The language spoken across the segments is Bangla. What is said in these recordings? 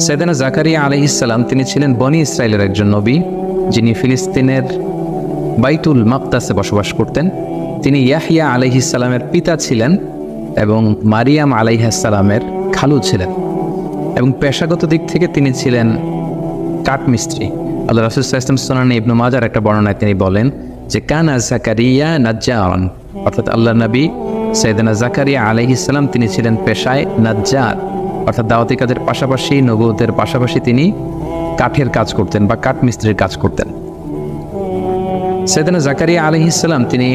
সেদানা জাকারিয়া আলি ইসলাম তিনি ছিলেন বনি ইসরায়েলের একজন নবী, যিনি ফিলিস্তিনের বাইতুল মাকদাসে বসবাস করতেন। তিনি ইয়াহিয়া আলাইহিসালামের পিতা ছিলেন এবং মারিয়াম আলাইহাসালামের খালু ছিলেন। এবং পেশাগত দিক থেকে তিনি ছিলেন কাঠমিস্ত্রি আল্লাহ রাসুল্লাহ ইসলাম সোনানি ইবনু মাজার একটা বর্ণনায় তিনি বলেন যে, কানা জাকারিয়া নাজ্জারন। অর্থাৎ আল্লাহ নবী সৈয়দনা জাকারিয়া আলাইহিসাল্লাম তিনি ছিলেন পেশায় নাজ্জার। অর্থাৎ দাওয়াতি কাজের পাশাপাশি নবুতের পাশাপাশি তিনি কাঠের কাজ করতেন বা কাঠ মিস্ত্রির কাজ করতেন। সৈয়দনা জাকারিয়া আলাইহিসাল্লাম তিনি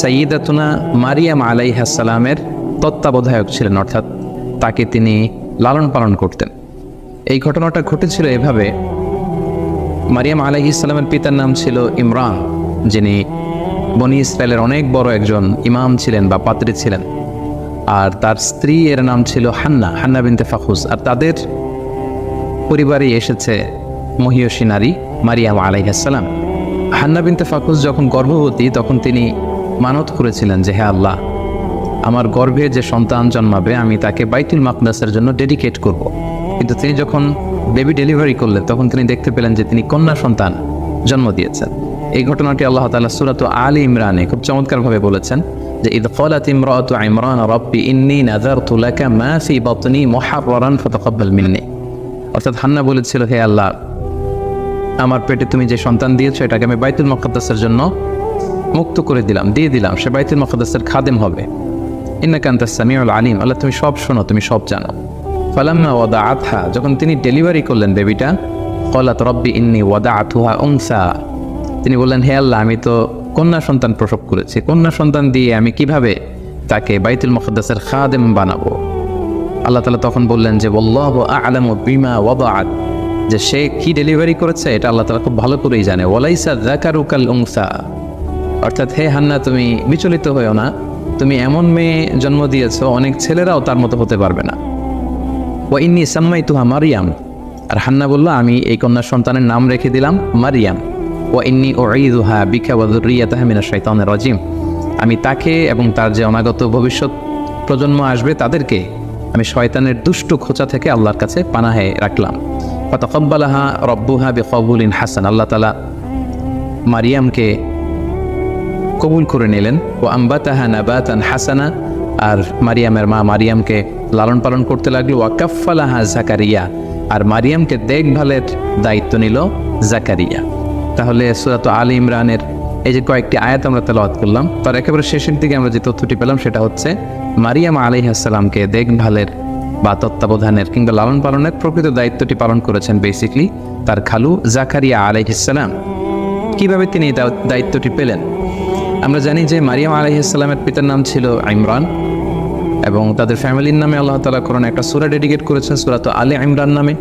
সঈদাতুনা মারিয়াম আলাইহাসালামের তত্ত্বাবধায়ক ছিলেন, অর্থাৎ তাকে তিনি লালন পালন করতেন। এই ঘটনাটা ঘটেছিল এভাবে, মারিয়াম আলাইহি ইসলামের পিতার নাম ছিল ইমরান, যিনি বনি ইসরায়েলের অনেক বড় একজন ইমাম ছিলেন বা পাত্রী ছিলেন। আর তার স্ত্রী এর নাম ছিল হান্না হান্না বিনতে ফাখুস। আর তাদের পরিবারে এসেছে মহিয়সী নারী মারিয়াম আলাইহাসালাম হান্না বিনতে ফাকুস যখন গর্ভবতী, তখন তিনি মানত করেছিলেন যে হ্যাঁ আল্লাহ, আমার গর্ভে যে সন্তান জন্মাবে, আমি তাকে বাইতুল মাকদাসের জন্য ডেডিকেট করব। কিন্তু তিনি যখন বেবি ডেলিভারি করলেন, তখন তিনি দেখতে পেলেন যে, তিনি কন্যা সন্তান জন্ম দিয়েছেন। এই ঘটনাটি আল্লাহ তালা সুরাত আলী ইমরানে খুব চমৎকারভাবে বলেছেন। যে ঈদ ফলাত ইমরাত ইমরান রব্বি ইন্নি নাজার তুলাকা মা ফি বাতনি মুহাররান ফাতাকাব্বাল অর্থাৎ হান্না বলেছিল, হে আল্লাহ, আমার পেটে তুমি যে সন্তান দিয়েছ, এটাকে আমি বাইতুল মকদ্দাসের জন্য মুক্ত করে দিলাম, দিয়ে দিলাম, সে বাইতুল মকদ্দাসের খাদেম হবে। ইন্নাকান্তা সামিউল আলিম, আল্লাহ তুমি সব শোনো, তুমি সব জানো। ফালাম্মা ওয়াদা আথা যখন তিনি ডেলিভারি করলেন বেবিটা কলাত রব্বি ইন্নি ওয়াদা আথুহা উংসা তিনি বললেন, হে আল্লাহ, আমি তো কন্যা সন্তান প্রসব করেছে। কন্যা সন্তান দিয়ে আমি কীভাবে তাকে বাইতুল মকদ্দাসের খাদেম বানাবো? আল্লাহ তালা তখন বললেন যে বল্লাহ আলাম বিমা ওয়াদাআত। যে সে কি ডেলিভারি করেছে, এটা আল্লাহ তালা খুব ভালো করেই জানে। ওয়ালাইসা জাকারুকাল উংসা অর্থাৎ, হে হান্না, তুমি বিচলিত হয়েও না। তুমি এমন মেয়ে জন্ম দিয়েছ, অনেক ছেলেরাও তার মতো হতে পারবে না। ও ইন্নি সাম্মাই তুহা মারিয়াম। আর হান্না বলল, আমি এই কন্যা সন্তানের নাম রেখে দিলাম মারিয়াম। ও ইন্নি ও ঈদুহা শৈতানের রাজিম আমি তাকে এবং তার যে অনাগত ভবিষ্যৎ প্রজন্ম আসবে তাদেরকে আমি শয়তানের দুষ্ট খোঁচা থেকে আল্লাহর কাছে পানাহে রাখলাম। ফতকব্বালাহা রব্বুহা বেকবুলিন হাসান। আল্লাহ তালা মারিয়ামকে কবুল করে নিলেন। ও আম্বাতাহা নাবাতান হাসানা। আর মারিয়ামের মা মারিয়ামকে লালন পালন করতে লাগল। ওয়াকাফালাহা জাকারিয়া। আর মারিয়ামকে দেখভালের দায়িত্ব নিল জাকারিয়া। তাহলে সুরাত আলী ইমরানের এই যে কয়েকটি আয়াত আমরা তেলাওয়াত করলাম, তার একেবারে শেষের দিকে আমরা যে তথ্যটি পেলাম সেটা হচ্ছে, মারিয়াম আলিহাসাল্লামকে দেখভালের বা তত্ত্বাবধানের কিংবা লালন পালনের প্রকৃত দায়িত্বটি পালন করেছেন বেসিকলি তার খালু জাকারিয়া আলাইহিসাল্লাম কীভাবে তিনি এই দায়িত্বটি পেলেন? আমরা জানি যে মারিয়াম আলাইহিসাল্লামের পিতার নাম ছিল ইমরান এবং তাদের ফ্যামিলির নামে আল্লাহ তালা কোরআনে একটা সুরা ডেডিকেট করেছেন সুরা তো আলে ইমরান নামে।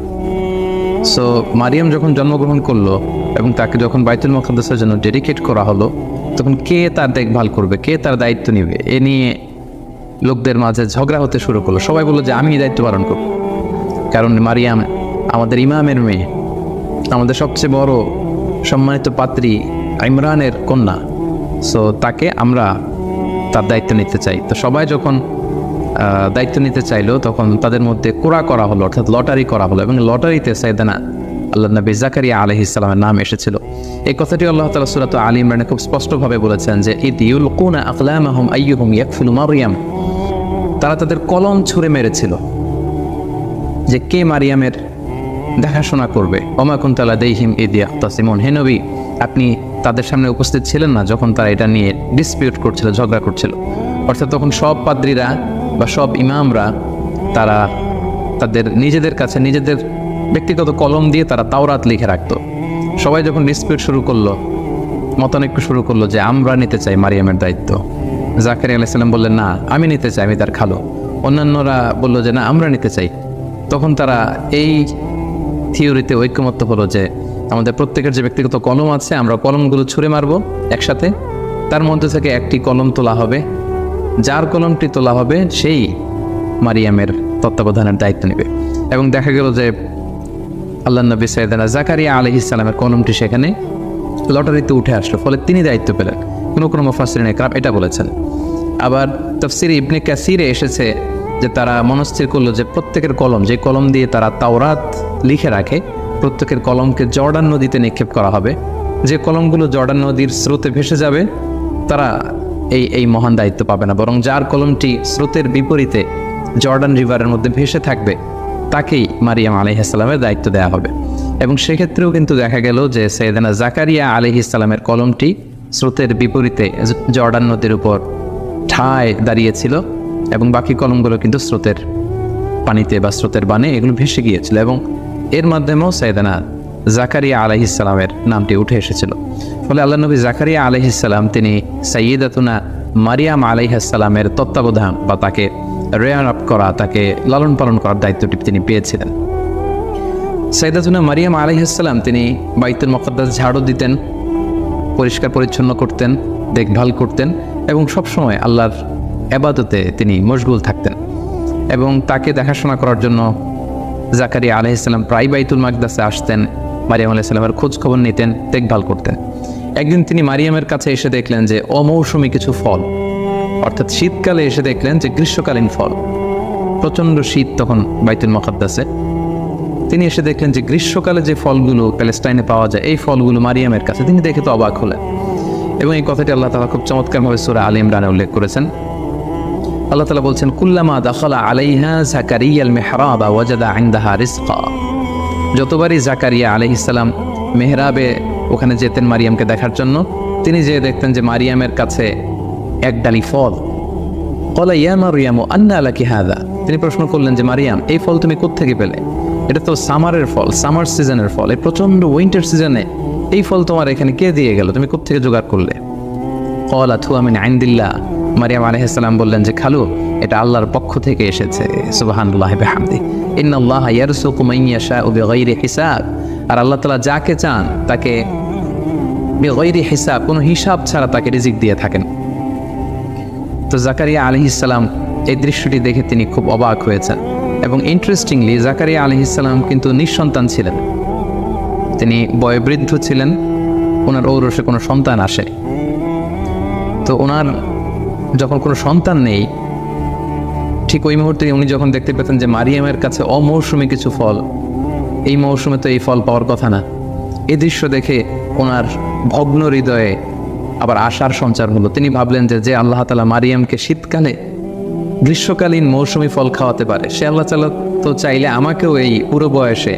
সো মারিয়াম যখন জন্মগ্রহণ করল এবং তাকে যখন বাইতুল মকদ্দাসের জন্য ডেডিকেট করা হলো, তখন কে তার দেখভাল করবে? কে তার দায়িত্ব নেবে? এ নিয়ে লোকদের মাঝে ঝগড়া হতে শুরু করল। সবাই বলল যে, আমি দায়িত্ব পালন করব। কারণ মারিয়াম আমাদের ইমামের মেয়ে, আমাদের সবচেয়ে বড় সম্মানিত পাত্রী ইমরানের কন্যা। সো তাকে আমরা তার দায়িত্ব নিতে চাই। তো সবাই যখন দায়িত্ব নিতে চাইলো, তখন তাদের মধ্যে কোরা করা হলো, অর্থাৎ লটারি করা হলো এবং লটারিতে সাইদানা আল্লাহ নবী জাকারিয়া আলহ ইসলামের নাম এসেছিল। এই কথাটি আল্লাহ তালা সুরাত আলী ইমরানে খুব স্পষ্টভাবে বলেছেন যে, ইদ ইউল কুনা আকলামাহুম আইয়ুহুম ইয়াকফুলু মারিয়াম। তারা তাদের কলম ছুঁড়ে মেরেছিল। যে কে মারিয়ামের দেখাশোনা করবে? অমাকুন তালা দেহিম তাসিমন হে নবী, আপনি তাদের সামনে উপস্থিত ছিলেন না যখন তারা এটা নিয়ে ডিসপিউট করছিল, ঝগড়া করছিল। অর্থাৎ তখন সব পাদ্রীরা বা সব ইমামরা তারা তাদের নিজেদের কাছে নিজেদের ব্যক্তিগত কলম দিয়ে তারা তাওরাত লিখে রাখতো। সবাই যখন ডিসপিউট শুরু করল, মতানৈক্য শুরু করল যে আমরা নিতে চাই মারিয়ামের দায়িত্ব। জাকারি আলাইসাল্লাম বললেন, না, আমি নিতে চাই, আমি তার খালো। অন্যান্যরা বলল যে, না, আমরা নিতে চাই। তখন তারা এই থিওরিতে ঐক্যমত্য হলো যে, আমাদের প্রত্যেকের যে ব্যক্তিগত কলম আছে, আমরা কলমগুলো ছুঁড়ে মারবো একসাথে। তার মধ্যে থেকে একটি কলম তোলা হবে যার কলমটি তোলা হবে, সেই মারিয়ামের তত্ত্বাবধানের দায়িত্ব নেবে। এবং দেখা গেল যে আল্লাহ নবী সৈয়দানা জাকারিয়া আলহ ইসলামের কলমটি সেখানে লটারিতে উঠে আসলো, ফলে তিনি দায়িত্ব পেলেন। কোনো কোনো মুফাসরিন একরাম এটা বলেছেন। আবার তফসির ইবনে কাসিরে এসেছে যে তারা মনস্থির করল যে প্রত্যেকের কলম, যে কলম দিয়ে তারা তাওরাত লিখে রাখে, প্রত্যেকের কলমকে জর্ডান নদীতে নিক্ষেপ করা হবে। যে কলমগুলো জর্ডান নদীর স্রোতে ভেসে যাবে, তারা এই এই মহান দায়িত্ব পাবে না। বরং যার কলমটি স্রোতের বিপরীতে জর্ডান রিভারের মধ্যে ভেসে থাকবে, তাকেই মারিয়াম আলহিসাল্লামের দায়িত্ব দেওয়া হবে। এবং সেক্ষেত্রেও কিন্তু দেখা গেল যে সৈয়দানা জাকারিয়া আলহিসাল্লামের কলমটি স্রোতের বিপরীতে জর্ডান নদীর উপর ঠায় দাঁড়িয়েছিল এবং বাকি কলমগুলো কিন্তু স্রোতের পানিতে বা স্রোতের বানে এগুলো ভেসে গিয়েছিল এবং এর মাধ্যমেও সৈয়দানা জাকারিয়া আলহিসাল্লামের নামটি উঠে এসেছিল। ফলে আল্লাহ নবী জাকারিয়া আলহিসাল্লাম তিনি সাইয়দাতুনা মারিয়াম আলহিসাল্লামের তত্ত্বাবধান বা তাকে রেয়ার আপ করা, তাকে লালন পালন করার দায়িত্বটি তিনি পেয়েছিলেন। সাইদাতুনা মারিয়াম আলহিসাল্লাম তিনি বাইতুল মকদ্দাস ঝাড়ু দিতেন, পরিষ্কার পরিচ্ছন্ন করতেন, দেখভাল করতেন এবং সবসময় আল্লাহর এবাদতে তিনি মশগুল থাকতেন এবং তাকে দেখাশোনা করার জন্য জাকারিয়া আলহিসাল্লাম প্রায় বাইতুল মাকদাসে আসতেন, মারিয়াম আলাইসাল্লামের খোঁজ খবর নিতেন, দেখভাল করতেন। একদিন তিনি মারিয়ামের কাছে এসে দেখলেন যে অমৌসুমি কিছু ফল। অর্থাৎ শীতকালে এসে দেখলেন যে গ্রীষ্মকালীন ফল। প্রচণ্ড শীত তখন বাইতুল মকদ্দাসে। তিনি এসে দেখলেন যে গ্রীষ্মকালে যে ফলগুলো প্যালেস্টাইনে পাওয়া যায়, এই ফলগুলো মারিয়ামের কাছে। তিনি দেখে তো অবাক হলেন। এবং এই কথাটি আল্লাহ তালা খুব চমৎকারভাবে সুরা আলী ইমরানে উল্লেখ করেছেন। আল্লাহ তালা বলছেন, কুল্লামা দাখলা আলাইহা জাকারিয়াল মেহরাবা ওয়াজাদা আইন্দাহা রিজকা। যতবারই জাকারিয়া আলাইহিসাল্লাম মেহরাবে ওখানে যেতেন মারিয়ামকে দেখার জন্য। তিনি যে দেখতেন যে মারিয়ামের কাছে এক ডালি ফল। কলা, ইয়া মারিয়াম, আন্না আলাকি হাদা? তিনি প্রশ্ন করলেন যে, মারিয়াম, এই ফল তুমি কোত্থেকে পেলে? এটা তো সামারের ফল, সামার সিজনের ফল। এই প্রচণ্ড উইন্টার সিজনে এই ফল তোমার এখানে কে দিয়ে গেল? তুমি কোত্থেকে জোগাড় করলে? কলা থু আমিন আইন্দিল্লা মারিয়াম আলহিসাল্লাম বললেন যে, খালু, এটা আল্লাহর পক্ষ থেকে এসেছে। সুবাহান্লাহ বেহামদি। ইন্নাল্লাহ ইয়ারসুকু মাইয়াশা ও বেগাইরি হিসাব। আর আল্লাহ তালা যাকে চান তাকে বেগাইরি হিসাব, কোনো হিসাব ছাড়া তাকে রিজিক দিয়ে থাকেন। তো জাকারিয়া আলহিসাল্লাম এই দৃশ্যটি দেখে তিনি খুব অবাক হয়েছেন এবং ইন্টারেস্টিংলি জাকারিয়া আলহিসাল্লাম কিন্তু নিঃসন্তান ছিলেন। তিনি বয়োবৃদ্ধ ছিলেন, ওনার ঔরসে কোনো সন্তান আসে তো ওনার যখন কোনো সন্তান নেই, ঠিক ওই মুহূর্তে উনি যখন দেখতে পেতেন যে মারিয়ামের কাছে অমৌসুমি কিছু ফল এই মৌসুমে তো এই ফল পাওয়ার কথা না। এ দৃশ্য দেখে ওনার ভগ্ন হৃদয়ে আবার আশার সঞ্চার হলো। তিনি ভাবলেন যে যে আল্লাহ তালা মারিয়ামকে শীতকালে, গ্রীষ্মকালীন মৌসুমি ফল খাওয়াতে পারে। সে আল্লাহ তালা তো চাইলে আমাকেও এই পুরো বয়সে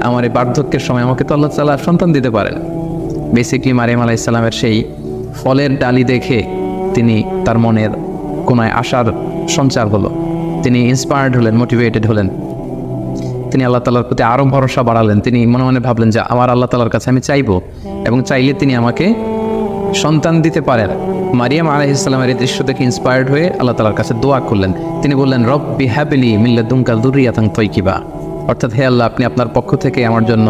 আমার এই বার্ধক্যের সময় আমাকে তো আল্লাহ তালা সন্তান দিতে পারেন। বেসিকলি মারিয়াম আলাহ ইসলামের সেই ফলের ডালি দেখে তিনি তার মনের কোনায় আশার সঞ্চার হলো। তিনি ইন্সপায়ার্ড হলেন মোটিভেটেড হলেন। তিনি আল্লাহ তালার প্রতি আরও ভরসা বাড়ালেন। তিনি মনে মনে ভাবলেন যে আমার আল্লাহ তালার কাছে আমি চাইব এবং চাইলে তিনি আমাকে সন্তান দিতে পারেন। মারিয়াম আলহ ইসলামের এই দৃশ্য দেখে ইন্সপায়ার্ড হয়ে আল্লাহ তালার কাছে দোয়া করলেন। তিনি বললেন রব বি হ্যাপিলি মিল্লা দুমকা দুরিয়াতাং তৈকিবা অর্থাৎ হে আল্লাহ, আপনি আপনার পক্ষ থেকে আমার জন্য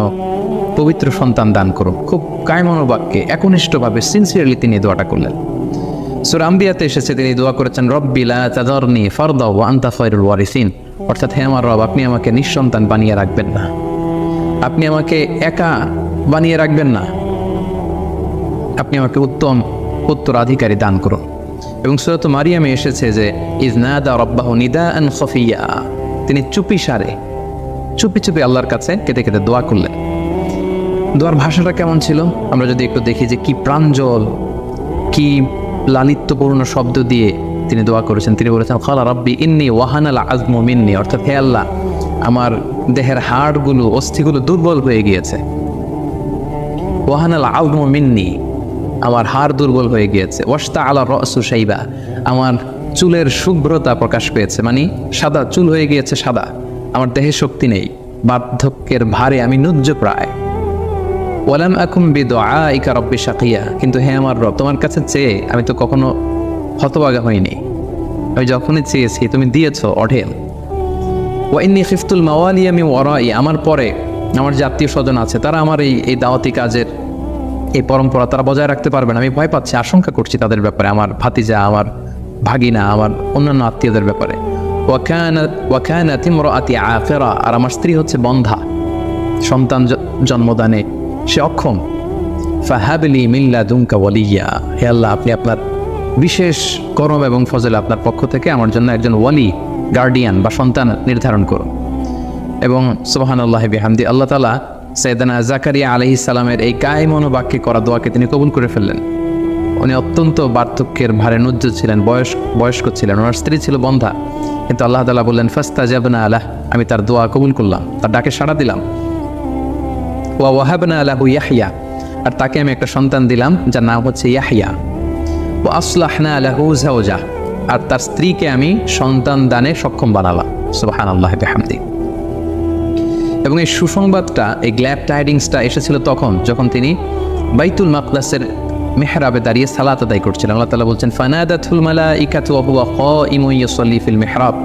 পবিত্র সন্তান দান করুন। খুব কায়মনোবাক্যে, একনিষ্ঠভাবে সিনসিয়ারলি তিনি দোয়াটা করলেন। সুর আম্বিয়াতে এসেছে, তিনি দোয়া করেছেন রব্বিলা তাদরনি ফরদা ও আন্তা ফয়রুল ওয়ারিসিন। অর্থাৎ হে আমার রব, আপনি আমাকে নিঃসন্তান বানিয়ে রাখবেন না। আপনি আমাকে একা বানিয়ে রাখবেন না। আপনি আমাকে উত্তম উত্তরাধিকারী দান করুন। এবং সুরত মারিয়ামে এসেছে যে ইজনাদা রব্বাহ নিদা আন খফিয়া। তিনি চুপি সারে, চুপি চুপি আল্লাহর কাছে কেটে কেটে দোয়া করলেন। দোয়ার ভাষাটা কেমন ছিল? আমরা যদি একটু দেখি যে কি প্রাঞ্জল, কি লালিত্যপূর্ণ শব্দ দিয়ে তিনি দোয়া করেছেন। তিনি বলেছেন খালা রব্বি ইন্নি ওয়াহানাল আজমু মিন্নি। অর্থাৎ, হে আল্লাহ, আমার দেহের হাড়গুলো, অস্থিগুলো দুর্বল হয়ে গিয়েছে। ওয়াহানাল আজমু মিন্নি, আমার হাড় দুর্বল হয়ে গিয়েছে। ওয়াস্তা আলা রসু সাইবা আমার চুলের শুভ্রতা প্রকাশ পেয়েছে। মানে সাদা চুল হয়ে গিয়েছে সাদা। আমার দেহে শক্তি নেই, বার্ধক্যের ভারে আমি নুজ্জ প্রায়। ওয়ালাম আকুম বিদুআইকা রব্বি শাকিয়া। কিন্তু হে আমার রব, তোমার কাছে চেয়ে আমি তো কখনো হতবাগা হয়নি। আমি যখনই চেয়েছি, তুমি দিয়েছ, অঢেল। ওয়াইনি খিফতুল মাওয়ালি আমি ওয়ারাই, আমার পরে আমার যে আত্মীয় স্বজন আছে, তারা আমার এই এই দাওয়াতি কাজের এই পরম্পরা তারা বজায় রাখতে পারবে না। আমি ভয় পাচ্ছি, আশঙ্কা করছি তাদের ব্যাপারে, আমার ভাতিজা, আমার ভাগিনা, আমার অন্যান্য আত্মীয়দের ব্যাপারে। আখিরা, আর আমার স্ত্রী হচ্ছে বন্ধা। সন্তান জন্মদানে সে অক্ষম। ফাহাবলি মিল্লা দুমকা ওয়ালিয়া। হে আল্লাহ, আপনি আপনার বিশেষ করম এবং ফজল আপনার পক্ষ থেকে আমার জন্য একজন ওয়ালি গার্ডিয়ান বা সন্তান নির্ধারণ করো এবং সোহান আল্লাহ বিহামদি, আল্লাহ তালা সৈয়দানা জাকারিয়া আলহি সালামের এই গায়ে মনোবাক্যে করা দোয়াকে তিনি কবুল করে ফেললেন। উনি অত্যন্ত বার্ধক্যের ভারে নুজ্জ ছিলেন, বয়স, বয়স্ক ছিলেন, ওনার স্ত্রী ছিল বন্ধা। কিন্তু আল্লাহ তালা বললেন ফাস্তা যাবনা আলাহ আমি তার দোয়া কবুল করলাম, তার ডাকে সাড়া দিলাম। ওয়া ওয়াহাবনা আলাহু ইয়াহিয়া আর তাকে আমি একটা সন্তান দিলাম, যার নাম হচ্ছে ইয়াহিয়া আসলাহনা আলাহু আর তার স্ত্রীকে আমি সন্তান দানে সক্ষম বানালাম। সুবাহান আল্লাহ বিহামদি। এবং এই সুসংবাদটা, এই গ্ল্যাব টাইডিংসটা এসেছিল তখন, যখন তিনি বাইতুল মাকলাসের মেহরাবে দাঁড়িয়ে সালাত আদায় করছিলেন। আল্লাহ তালা বলছেন, ফানাদাতুল মালা ইকাতু আহুয়া খ ইমুইয়সল্লি ফিল মেহরাব।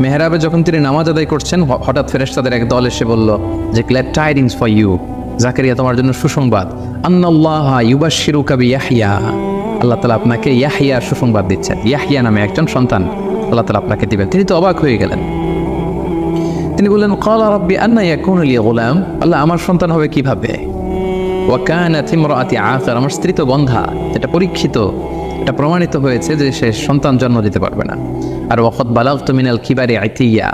মেহরাবে যখন তিনি নামাজ আদায় করছেন হঠাৎ হঠাৎ ফেরেশতাদের এক দল এসে বলল, যে glad tidings for you Zakariya, তোমার জন্য সুসংবাদ। আন্নাল্লাহ ইউবাশিরু কাবি ইয়াহিয়া আল্লাহ তালা আপনাকে ইয়াহিয়া সুসংবাদ দিচ্ছেন ইয়াহিয়া নামে একজন সন্তান আল্লাহ তালা আপনাকে দিবেন। তিনি তো অবাক হয়ে গেলেন। তিনি বললেন কলা রব্বি আন্না ইয়াকুন গোলাম। আল্লাহ, আমার সন্তান হবে কীভাবে? ওয়াকানাত ইমরাতি আকার আমার স্ত্রী তো বন্ধা। এটা পরীক্ষিত। এটা প্রমাণিত হয়েছে যে সে সন্তান জন্ম দিতে পারবে না। আর ওয়াকত বালাগত মিনাল কিবারি আইতিয়া।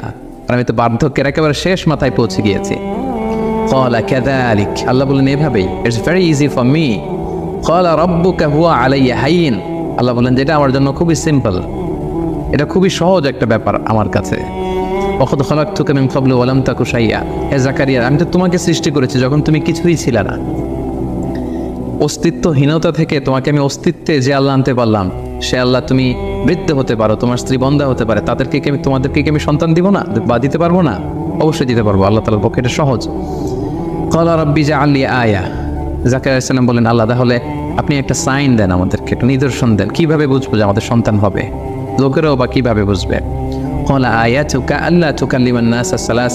আর আমি তো বার্ধক্যের একেবারে শেষ মাথায় পৌঁছে গিয়েছি। কলা ক্যাদালিক আল্লাহ বললেন, এভাবেই। It's very easy for me কলা রব্বুকা হুয়া আলাইয়া হাইন আল্লাহ বললেন, যেটা আমার জন্য খুবই সিম্পল এটা খুবই সহজ একটা ব্যাপার আমার কাছে। অখদ খলাক তুকে মিন কবলু ওয়ালাম তাকু সাইয়া হে জাকারিয়া, আমি তো তোমাকে সৃষ্টি করেছি, যখন তুমি কিছুই ছিলে না। অস্তিত্বহীনতা থেকে তোমাকে আমি অস্তিত্বে যে আল্লাহ আনতে পারলাম, সে আল্লাহ তুমি বৃদ্ধ হতে পারো, তোমার স্ত্রী বন্ধা হতে পারে। তাদেরকে আমি তোমাদেরকে কি আমি সন্তান দিব না? বা দিতে পারব না? অবশ্যই দিতে পারব। আল্লাহ তালার পক্ষে এটা সহজ। কলা রব্বি যে আল্লি আয়া। জাকির বলেন, আল্লাহ, তাহলে আপনি একটা সাইন দেন আমাদেরকে, একটা নিদর্শন দেন। কীভাবে বুঝব যে আমাদের সন্তান হবে? লোকেরাও বা কীভাবে বুঝবে? আয়া চুকা আল্লাহ সালাহ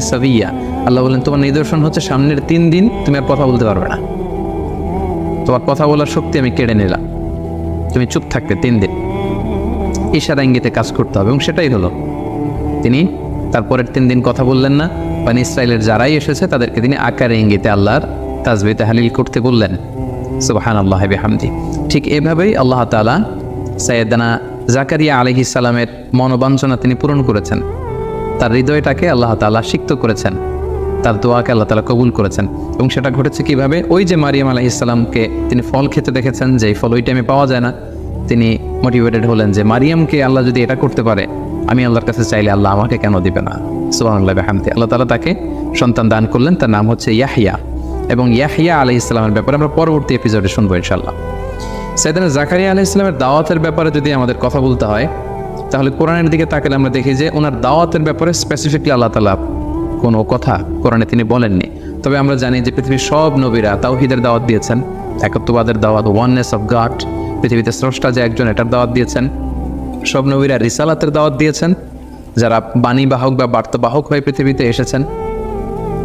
সাবিয়া আল্লাহ বলেন, তোমার নিদর্শন হচ্ছে সামনের তিন দিন তুমি আর কথা বলতে পারবে না। তোমার কথা বলার শক্তি আমি কেড়ে নিলাম। তুমি চুপ থাকবে তিন দিন। ইশারা ইঙ্গিতে কাজ করতে হবে। এবং সেটাই হলো, তিনি তারপরের তিন দিন কথা বললেন না। মানে ইসরায়েলের যারাই এসেছে, তাদেরকে তিনি আকারে ইঙ্গিতে আল্লাহর তাজবি তাহালিল করতে বললেন সুবাহান আল্লাহ হামদি ঠিক এভাবেই আল্লাহ তালা সৈয়দানা জাকারিয়া আলহি সালামের মনোবাঞ্ছনা তিনি পূরণ করেছেন। তার হৃদয়টাকে আল্লাহ তালা সিক্ত করেছেন। তার দোয়াকে আল্লাহ তালা কবুল করেছেন। এবং সেটা ঘটেছে কীভাবে? ওই যে মারিয়াম আলাহ ইসলামকে তিনি ফল খেতে দেখেছেন যে ফল ওই টাইমে পাওয়া যায় না, তিনি মোটিভেটেড হলেন যে, মারিয়ামকে আল্লাহ যদি এটা করতে পারে, আমি আল্লাহর কাছে চাইলে আল্লাহ আমাকে কেন দিবে না? সুবাহ আল্লাহ হামদি আল্লাহ তালা তাকে সন্তান দান করলেন, তার নাম হচ্ছে ইয়াহিয়া এবং ইয়াহিয়া আলহ ইসলামের ব্যাপারে আমরা পরবর্তী এপিসোডে শুনব ইনশাল্লাহ সেদিন জাকারিয়া আলহ ইসলামের দাওয়াতের ব্যাপারে যদি আমাদের কথা বলতে হয়, তাহলে কোরআনের দিকে তাকালে আমরা দেখি যে ওনার দাওয়াতের ব্যাপারে স্পেসিফিকলি আল্লাহ তালা কোনো কথা কোরআনে তিনি বলেননি। তবে আমরা জানি যে পৃথিবীর সব নবীরা তাওহিদের দাওয়াত দিয়েছেন, একত্ববাদের দাওয়াত ওয়াননেস অফ গাড পৃথিবীতে স্রষ্টা যে একজন, এটার দাওয়াত দিয়েছেন। সব নবীরা রিসালাতের দাওয়াত দিয়েছেন, যারা বাণী বাহক বা বার্তাবাহক হয়ে পৃথিবীতে এসেছেন,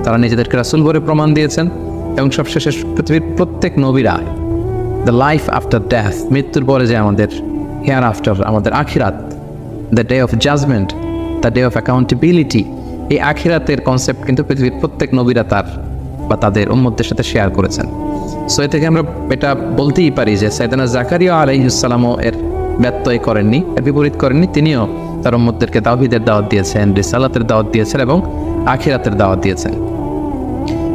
তারা নিজেদেরকে রাসুল বলে প্রমাণ দিয়েছেন। এবং সবশেষে পৃথিবীর প্রত্যেক নবীরা দ্য লাইফ আফটার ডেথ মৃত্যুর পরে যে আমাদের হেয়ার আফটার আমাদের আখিরাত the day of judgement the day of accountability এই আখিরাতের কনসেপ্ট কিন্তু পৃথিবীর প্রত্যেক নবীরা তার বা তাদের উম্মতদের সাথে শেয়ার করেছেন। সো এ থেকে আমরা এটা বলতেই পারি যে সৈদানা জাকারিয়া আলাইসালামও এর ব্যত্যয় করেননি, এর বিপরীত করেননি। তিনিও তার উম্মতদেরকে তাওহিদের দাওয়াত দিয়েছেন, রিসালাতের দাওয়াত দিয়েছেন এবং আখিরাতের দাওয়াত দিয়েছেন।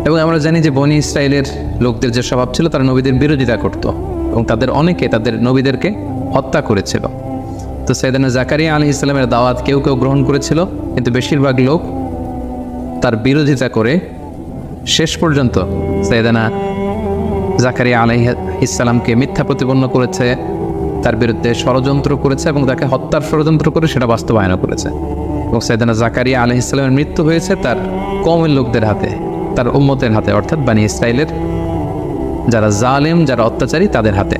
এবং আমরা জানি যে বনি ইসরায়েলের লোকদের যে স্বভাব ছিল, তারা নবীদের বিরোধিতা করত এবং তাদের অনেকে তাদের নবীদেরকে হত্যা করেছিল। তো সৈদানা জাকারিয়া আলী ইসলামের দাওয়াত কেউ কেউ গ্রহণ করেছিল, কিন্তু বেশিরভাগ লোক তার বিরোধিতা করে শেষ পর্যন্ত সৈদানা জাকারিয়া আলহ ইসলামকে মিথ্যা প্রতিপন্ন করেছে, তার বিরুদ্ধে ষড়যন্ত্র করেছে এবং তাকে হত্যার ষড়যন্ত্র করে সেটা বাস্তবায়ন করেছে। এবং সৈদানা জাকারিয়া আলহ ইসলামের মৃত্যু হয়েছে তার কমের লোকদের হাতে। তার উম্মতের হাতে, অর্থাৎ বানি ইসরায়েলের যারা জালেম, যারা অত্যাচারী, তাদের হাতে।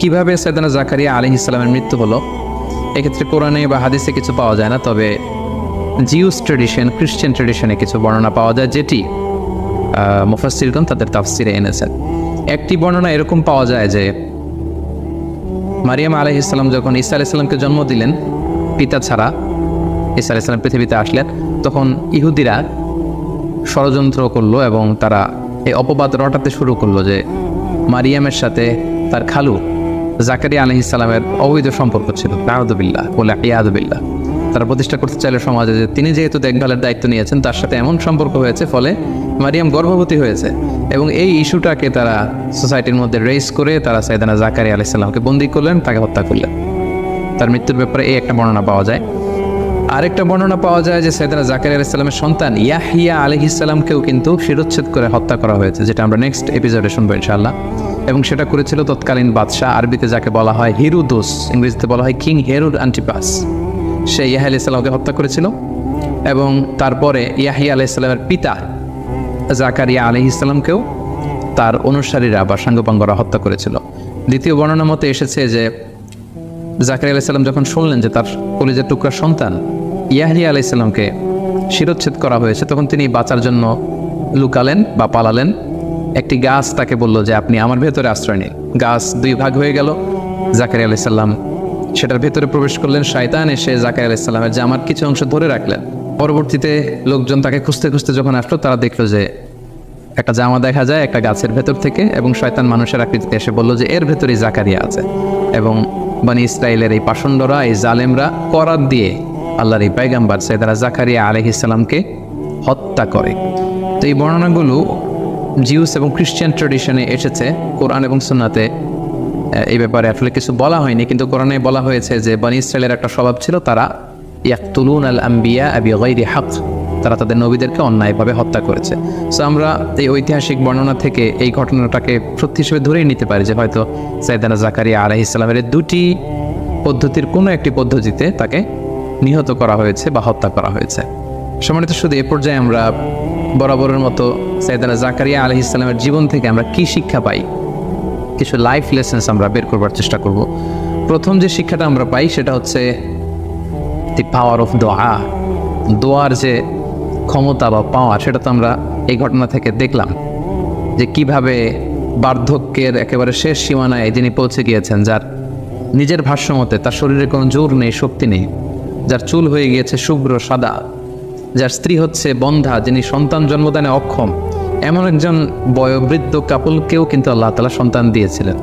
কীভাবে সৈদানা জাকারিয়া আলহ ইসলামের মৃত্যু হলো? এক্ষেত্রে কোরআনে বা হাদিসে কিছু পাওয়া যায় না, তবে জিউস ট্রেডিশন খ্রিশ্চান ট্রেডিশনে কিছু বর্ণনা পাওয়া যায়, যেটি মুফাসিরগণ তাদের তাফসিরে এনেছেন। একটি বর্ণনা এরকম পাওয়া যায় যে, মারিয়াম আলহ ইসলাম যখন ঈসা আলাইসাল্লামকে জন্ম দিলেন, পিতা ছাড়া, ঈসা আলাইসাল্লাম পৃথিবীতে আসলেন, তখন ইহুদিরা ষড়যন্ত্র করল এবং তারা এই অপবাদ রটাতে শুরু করল যে মারিয়ামের সাথে তার খালু জাকারিয়া আলহ ইসলামের অবৈধ সম্পর্ক ছিল। নারদবিল্লা বলে ইয়াদবিল্লা তারা প্রতিষ্ঠা করতে চাইলে সমাজে যে তিনি যেহেতু দেখভালের দায়িত্ব নিয়েছেন, তার সাথে এমন সম্পর্ক হয়েছে, ফলে মারিয়াম গর্ভবতী হয়েছে এবং এই ইস্যুটাকে তারা সোসাইটির মধ্যে রেস করে তারা সাইদানা জাকারি আলাইসাল্লামকে বন্দি করলেন, তাকে হত্যা করলেন। তার মৃত্যুর ব্যাপারে এই একটা বর্ণনা পাওয়া যায়। আরেকটা বর্ণনা পাওয়া যায় যে সৈয়দনা জাকারিয়া আলাইসাল্লামের সন্তান ইয়াহিয়া আলহিসাল্লামকেও কিন্তু শিরোচ্ছেদ করে হত্যা করা হয়েছে, যেটা আমরা নেক্সট এপিসোডে শুনব ইনশাআল্লাহ। এবং সেটা করেছিল তৎকালীন বাদশাহ, আরবিতে যাকে বলা হয় হিরুদোস, ইংরেজিতে বলা হয় কিং হেরুড আন্টিপাস। সে ইয়াহিয়া আলাইসাল্লামকে হত্যা করেছিল এবং তারপরে ইয়াহিয়া আলাইসাল্লামের পিতা জাকারিয়া আলহ ইসলামকেও তার অনুসারীরা বা সাঙ্গপাঙ্গরা হত্যা করেছিল। দ্বিতীয় বর্ণনা মতে এসেছে যে জাকারিয়া আলাইসাল্লাম যখন শুনলেন যে তার কলিজের টুকরা সন্তান ইয়াহিয়া আলাইসাল্লামকে শিরোচ্ছেদ করা হয়েছে। তখন তিনি বাঁচার জন্য লুকালেন বা পালালেন। একটি গাছ তাকে বলল যে, আপনি আমার ভেতরে আশ্রয় নিন। গাছ দুই ভাগ হয়ে গেল। জাকারিয়া আলাইসাল্লাম সেটার ভেতরে প্রবেশ করলেন। শায়তান এসে জাকারিয়া আলাইসাল্লামের জামার কিছু অংশ ধরে রাখলেন। পরবর্তীতে লোকজন তাকে খুঁজতে খুঁজতে যখন আসলো, তারা দেখল যে, একটা জামা দেখা যায় একটা গাছের ভেতর থেকে এবং শয়তান মানুষের আকৃতিতে এসে বলল যে, এর ভেতরেই জাকারিয়া আছে। এবং বানি ইসরায়েলের এই পাষণ্ডরা, এই জালেমরা, করাত দিয়ে আল্লাহর এই পাইগাম্বার সৈদারা জাকারিয়া আলহ ইসলামকে হত্যা করে। তো এই বর্ণনাগুলো জিউস এবং খ্রিস্টান ট্রেডিশনে এসেছে। কোরআন এবং সুন্নাতে এই ব্যাপারে আসলে কিছু বলা হয়নি, কিন্তু কোরআনে বলা হয়েছে যে বানি ইসরায়েলের একটা স্বভাব ছিল, তারা ইয়াকতুলুন আল আম্বিয়া আবি গৈরি হক তারা তাদের নবীদেরকে অন্যায়ভাবে হত্যা করেছে। সো আমরা এই ঐতিহাসিক বর্ণনা থেকে এই ঘটনাটাকে সত্যি হিসেবে ধরেই নিতে পারি যে হয়তো সাইদানা জাকারিয়া আলাহ ইসলামের দুটি পদ্ধতির কোনো একটি পদ্ধতিতে তাকে নিহত করা হয়েছে বা হত্যা করা হয়েছে। সম্মানিত শুধু এ পর্যায়ে আমরা বরাবরের মতো সাইদানা জাকারিয়া আলহ ইসলামের জীবন থেকে আমরা কি শিক্ষা পাই, কিছু লাইফ লেসেন্স আমরা বের করবার চেষ্টা করব। প্রথম যে শিক্ষাটা আমরা পাই সেটা হচ্ছে দি পাওয়ার অফ দোয়া দোয়ার যে ক্ষমতা বা পাওয়ার সেটা তো আমরা এই ঘটনা থেকে দেখলাম যে কীভাবে বার্ধক্যের একেবারে শেষ সীমানায় যিনি পৌঁছে গিয়েছেন, যার নিজের ভাষ্যমতে তার শরীরে কোনো জোর নেই, শক্তি নেই যার চুল হয়ে গিয়েছে শুভ্র সাদা, যার স্ত্রী হচ্ছে বন্ধা, যিনি সন্তান জন্মদানে অক্ষম। এমন একজন বয়োবৃদ্ধ কাপলকেও কিন্তু আল্লাহ তালা সন্তান দিয়েছিলেন।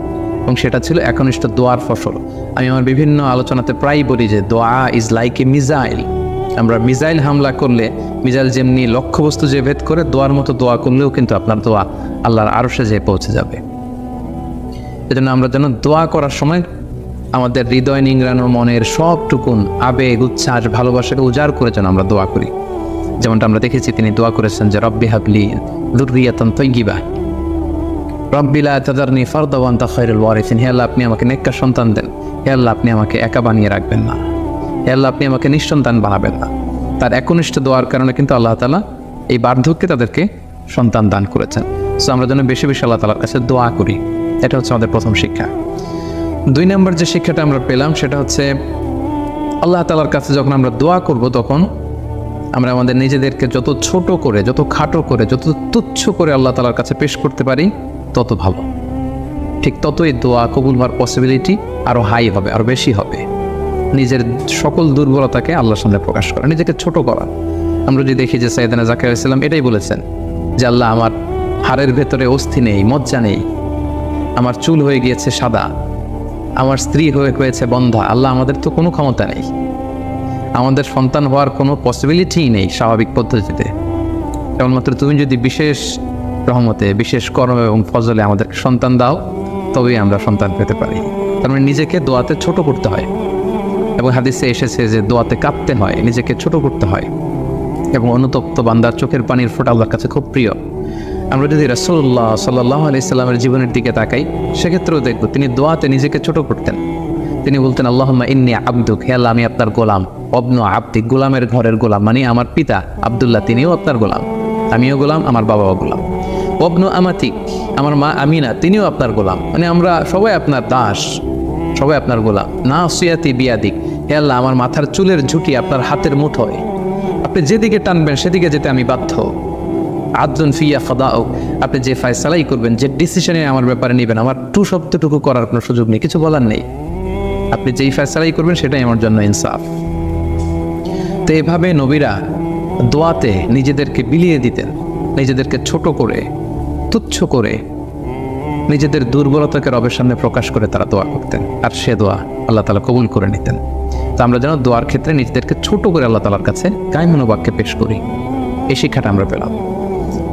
এবং সেটা ছিল একনিষ্ঠ দোয়ার ফসল। আমি আমার বিভিন্ন আলোচনাতে প্রায় বলি যে, দোয়া ইজ লাইক এ মিজাইল। আমরা মিজাইল হামলা করলে, মিজাইল যেমনি লক্ষ্যবস্তু যে ভেদ করে, দোয়ার মতো দোয়া করলেও কিন্তু আপনার দোয়া আল্লাহর আরশে যেয়ে পৌঁছে যাবে। এজন্য আমরা যেন দোয়া করার সময় আমাদের হৃদয় নিংড়ানো মনের সবটুকুন আবেগ, উচ্ছ্বাস, ভালোবাসাকে উজাড় করে যেন আমরা দোয়া করি। যেমনটা আমরা দেখেছি, তিনি দোয়া করেছেন যে, রব্বি হাবলি দুর্রিয়াতন তৈগিবা রব্বিলা তাদারনি খৈরুল ওয়ারিসিন। হে আল্লাহ, আপনি আমাকে নেককার সন্তান দেন। হে আল্লাহ, আপনি আমাকে একা বানিয়ে রাখবেন না। হে আল্লাহ, আপনি আমাকে নিঃসন্তান বানাবেন না। তার একনিষ্ঠ দোয়ার কারণে কিন্তু আল্লাহ তালা এই বার্ধক্যে তাদেরকে সন্তান দান করেছেন। সো আমরা যেন বেশি বেশি আল্লাহ তালার কাছে দোয়া করি। এটা হচ্ছে আমাদের প্রথম শিক্ষা। দুই নম্বর যে শিক্ষাটা আমরা পেলাম সেটা হচ্ছে আল্লাহ তালার কাছে যখন আমরা দোয়া করব তখন আমরা আমাদের নিজেদেরকে যত ছোট করে, যত খাটো করে, যত তুচ্ছ করে আল্লাহ তালার কাছে পেশ করতে পারি, তত ভালো। ঠিক ততই দোয়া কবুল হওয়ার পসিবিলিটি আরও হাই হবে আরও বেশি হবে। নিজের সকল দুর্বলতাকে আল্লাহর সামনে প্রকাশ করা, নিজেকে ছোট করা। আমরা যদি দেখি যে সাইদানা জাকির ইসলাম এটাই বলেছেন যে, আল্লাহ, আমার হাড়ের ভেতরে অস্থি নেই, মজ্জা নেই। আমার চুল হয়ে গিয়েছে সাদা। আমার স্ত্রী হয়ে হয়েছে বন্ধা, আল্লাহ আমাদের তো কোনো ক্ষমতা নেই। আমাদের সন্তান হওয়ার কোনো পসিবিলিটিই নেই স্বাভাবিক পদ্ধতিতে। কেবলমাত্র তুমি যদি বিশেষ রহমতে, বিশেষ কর্ম এবং ফজলে আমাদের সন্তান দাও, তবেই আমরা সন্তান পেতে পারি। তার মানে নিজেকে দোয়াতে ছোট করতে হয়। এবং হাদিসে এসেছে যে দোয়াতে কাঁপতে হয়, নিজেকে ছোট করতে হয়। এবং অনুতপ্ত বান্দার চোখের পানির ফোঁটা আল্লাহর কাছে খুব প্রিয়। আমরা যদি রাসুল্লাহ সাল্লাহ আলি সাল্লামের জীবনের দিকে তাকাই, সেক্ষেত্রেও দেখব তিনি দোয়াতে নিজেকে ছোট করতেন। তিনি বলতেন, আল্লাহম্মা ইন্নি হে আল্লাহ, আমি আপনার গোলাম। অবন আব্দিক গোলামের ঘরের গোলাম। মানে আমার পিতা আবদুল্লাহ, তিনিও আপনার গোলাম। আমিও গোলাম, আমার বাবাও গোলাম। অবন আমাতিক আমার মা আমিনা, তিনিও আপনার গোলাম। মানে আমরা সবাই আপনার দাস, সবাই আপনার গোলাম। না সুয়াতি বিয়াদিক, হে আল্লাহ, আমার মাথার চুলের ঝুঁটি আপনার হাতের মুঠোয়। আপনি যেদিকে টানবেন, সেদিকে যেতে আমি বাধ্য। আদলুন ফিয়া খদাও আপনি যে ফায়সালাই করবেন, যে ডিসিশনে আমার ব্যাপারে নেবেন, আমার টু শব্দটুকু করার কোনো সুযোগ নেই, কিছু বলার নেই। আপনি যেই ফয়সালাই করবেন, সেটাই আমার জন্য ইনসাফ। তো এভাবে নবীরা দোয়াতে নিজেদেরকে বিলিয়ে দিতেন, নিজেদেরকে ছোট করে, তুচ্ছ করে, নিজেদের দুর্বলতাকে রবের সামনে প্রকাশ করে তারা দোয়া করতেন, আর সে দোয়া আল্লাহ তালা কবুল করে নিতেন। তো আমরা যেন দোয়ার ক্ষেত্রে নিজেদেরকে ছোট করে আল্লাহ তালার কাছে কায়মনোবাক্যে পেশ করি। এই শিক্ষাটা আমরা পেলাম।